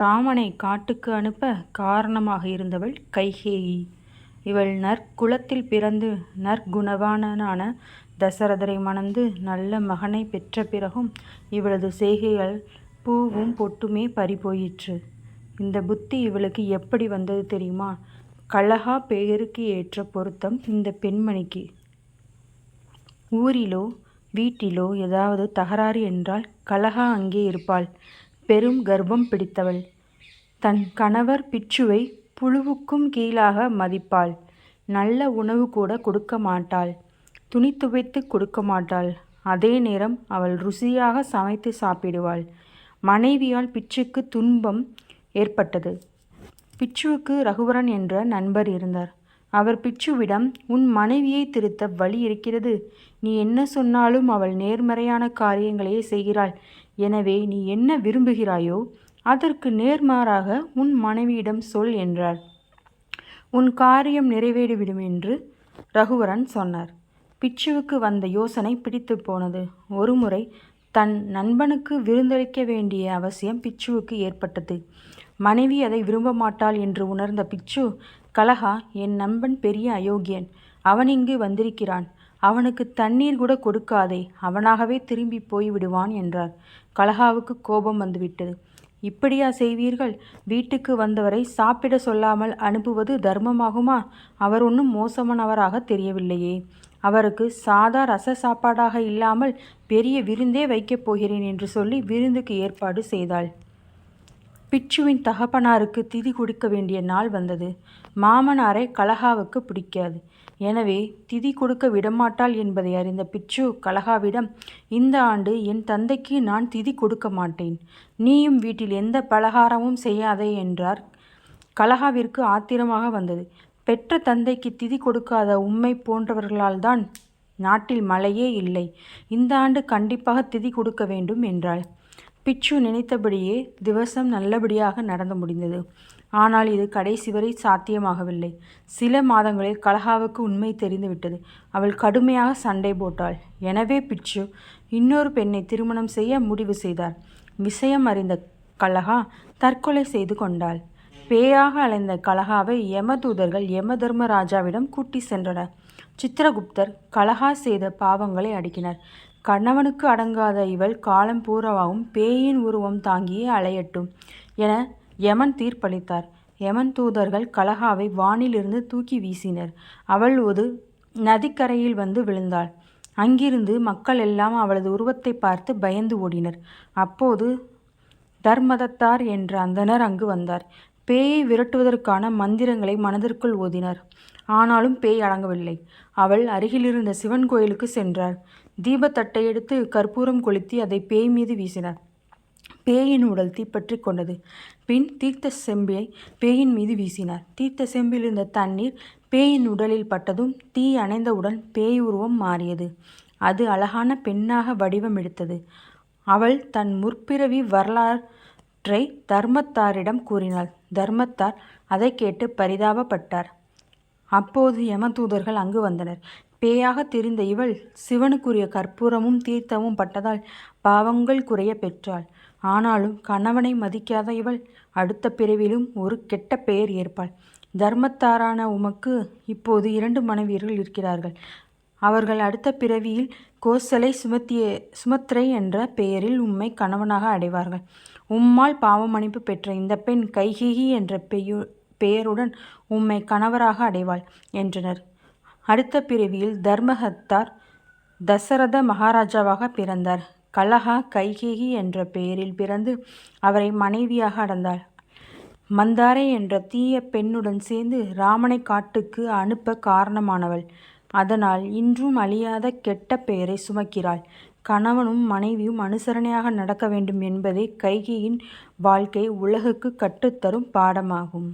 ராமனை காட்டுக்கு அனுப்ப காரணமாக இருந்தவள் கைகேயி. இவள் நற்குலத்தில் பிறந்து நற்குணவானனான தசரதரை மணந்து நல்ல மகனைப் பெற்ற பிறகும் இவளது செய்கைகள் பூவும் பொட்டுமே பறிபோயிற்று. இந்த புத்தி இவளுக்கு எப்படி வந்தது தெரியுமா? கலகா பெயருக்கு ஏற்ற பொருத்தம் இந்த பெண்மணிக்கு. ஊரிலோ வீட்டிலோ ஏதாவது தகராறு என்றால் கலகா அங்கே இருப்பாள். பெரும் கர்வம் பிடித்தவள். தன் கணவர் பிச்சுவை புழுவுக்கும் கீழாக மதிப்பாள். நல்ல உணவு கூட கொடுக்க மாட்டாள். துணி துவைத்துக் கொடுக்க மாட்டாள். அதே நேரம் அவள் ருசியாக சமைத்து சாப்பிடுவாள். மனைவியால் பிச்சுக்கு துன்பம் ஏற்பட்டது. பிச்சுவுக்கு ரகுவரன் என்ற நண்பர் இருந்தார். அவர் பிச்சுவிடம் உன் மனைவியை திருத்த வழி இருக்கிறது. நீ என்ன சொன்னாலும் அவள் நேர்மறையான காரியங்களையே செய்கிறாள். எனவே நீ என்ன விரும்புகிறாயோ அதற்கு நேர்மாறாக உன் மனைவியிடம் சொல் என்றார். உன் காரியம் நிறைவேறிவிடும் என்று ரகுவரன் சொன்னார். பிச்சுவுக்கு வந்த யோசனை பிடித்து போனது. ஒருமுறை தன் நண்பனுக்கு விருந்தளிக்க வேண்டிய அவசியம் பிச்சுவுக்கு ஏற்பட்டது. மனைவி அதை விரும்ப மாட்டாள் என்று உணர்ந்த பிச்சு கலகா என் நண்பன் பெரிய அயோக்கியன். அவன் இங்கு வந்திருக்கிறான். அவனுக்கு தண்ணீர் கூட கொடுக்காதே அவனாகவே திரும்பி போய்விடுவான் என்றார். கலகாவுக்கு கோபம் வந்துவிட்டது. இப்படியா செய்வீர்கள்? வீட்டுக்கு வந்தவரை சாப்பிட சொல்லாமல் அனுப்புவது தர்மமாகுமா? அவர் ஒன்றும் மோசமானவராக தெரியவில்லையே. அவருக்கு சாதா ரச சாப்பாடாக இல்லாமல் பெரிய விருந்தே வைக்கப் போகிறேன் என்று சொல்லி விருந்துக்கு ஏற்பாடு செய்தாள். பிட்சுவின் தகப்பனாருக்கு திதி கொடுக்க வேண்டிய நாள் வந்தது. மாமனாரை கலகாவுக்கு பிடிக்காது. எனவே திதி கொடுக்க விடமாட்டாள் என்பதை அறிந்த பிச்சு கலகாவிடம் இந்த ஆண்டு என் தந்தைக்கு நான் திதி கொடுக்க மாட்டேன். நீயும் வீட்டில் எந்த பலகாரமும் செய்யாதே என்றார். கலகாவிற்கு ஆத்திரமாக வந்தது. பெற்ற தந்தைக்கு திதி கொடுக்காத உம்மை போன்றவர்களால் தான் நாட்டில் மழையே இல்லை. இந்த ஆண்டு கண்டிப்பாக திதி கொடுக்க வேண்டும் என்றாள். பிச்சு நினைத்தபடியே திவசம் நல்லபடியாக நடந்து முடிந்தது. ஆனால் இது கடைசி வரை சாத்தியமாகவில்லை. சில மாதங்களில் கலகாவுக்கு உண்மை தெரிந்துவிட்டது. அவள் கடுமையாக சண்டை போட்டாள். எனவே பிச்சு இன்னொரு பெண்ணை திருமணம் செய்ய முடிவு செய்தார். விஷயம் அறிந்த கலகா தற்கொலை செய்து கொண்டாள். பேயாக அலைந்த கலகாவை யமதூதர்கள் யமதர்மராஜாவிடம் கூட்டிச் சென்றனர். சித்திரகுப்தர் கலகா செய்த பாவங்களை அடுக்கினார். கணவனுக்கு அடங்காத இவள் காலம் பூராவும் பேயின் உருவம் தாங்கியே அலையட்டும் என யமன் தீர்ப்பளித்தார். யமன் தூதர்கள் கலகாவை வானிலிருந்து தூக்கி வீசினர். அவள் ஒரு நதிக்கரையில் வந்து விழுந்தாள். அங்கிருந்து மக்கள் எல்லாம் அவளது உருவத்தைப் பார்த்து பயந்து ஓடினர். அப்போது தர்மதத்தார் என்ற அந்தணர் அங்கு வந்தார். பேயை விரட்டுவதற்கான மந்திரங்களை மனதிற்குள் ஓதினார். ஆனாலும் பேய் அடங்கவில்லை. அவள் அருகிலிருந்த சிவன் கோயிலுக்கு சென்றார். தீபத்தட்டை எடுத்து கற்பூரம் கொளுத்தி அதைப் பேய் மீது வீசினார். பேயின் உடல் தீப்பற்றிக் கொண்டது. பின் தீர்த்த செம்பியை பேயின் மீது வீசினார். தீர்த்த செம்பிலிருந்த தண்ணீர் பேயின் உடலில் பட்டதும் தீ அணைந்தவுடன் பேய் உருவம் மாறியது. அது அழகான பெண்ணாக வடிவமெடுத்தது. அவள் தன் முற்பிறவி இவற்றை தர்மத்தாரிடம் கூறினாள். தர்மத்தார் அதைக் கேட்டு பரிதாபப்பட்டார். அப்போது யமதூதர்கள் அங்கு வந்தனர். பேயாகத் திரிந்த இவள் சிவனுக்குரிய கற்பூரமும் தீர்த்தமும் பட்டதால் பாவங்கள் குறைய பெற்றாள். ஆனாலும் கணவனை மதிக்காத இவள் அடுத்த பிறவியிலும் ஒரு கெட்ட பெயர் ஏற்பாள். தர்மத்தாரான உமக்கு இப்போது இரண்டு மனைவியர்கள் இருக்கிறார்கள். அவர்கள் அடுத்த பிறவியில் கோசலை சுமத்திய சுமத்ரை என்ற பெயரில் உம்மை கணவனாக அடைவார்கள். உம்மால் பாவ பெற்ற இந்த பெண் கைகிகி என்ற பெயருடன் உம்மை கணவராக அடைவாள் என்றனர். அடுத்த பிறவியில் தர்மஹத்தார் தசரத மகாராஜாவாக பிறந்தார். கலஹா கைகேயி என்ற பெயரில் பிறந்து அவரை மனைவியாக அடைந்தாள். மந்தாரை என்ற தீய பெண்ணுடன் சேர்ந்து ராமனை காட்டுக்கு அனுப்பக் காரணமானவள். அதனால் இன்றும் அழியாத கெட்ட பெயரை சுமக்கிறாள். கணவனும் மனைவியும் அனுசரணையாக நடக்க வேண்டும் என்பதே கைகேயின் வாழ்க்கை உலகுக்குக் கற்றுத்தரும் பாடமாகும்.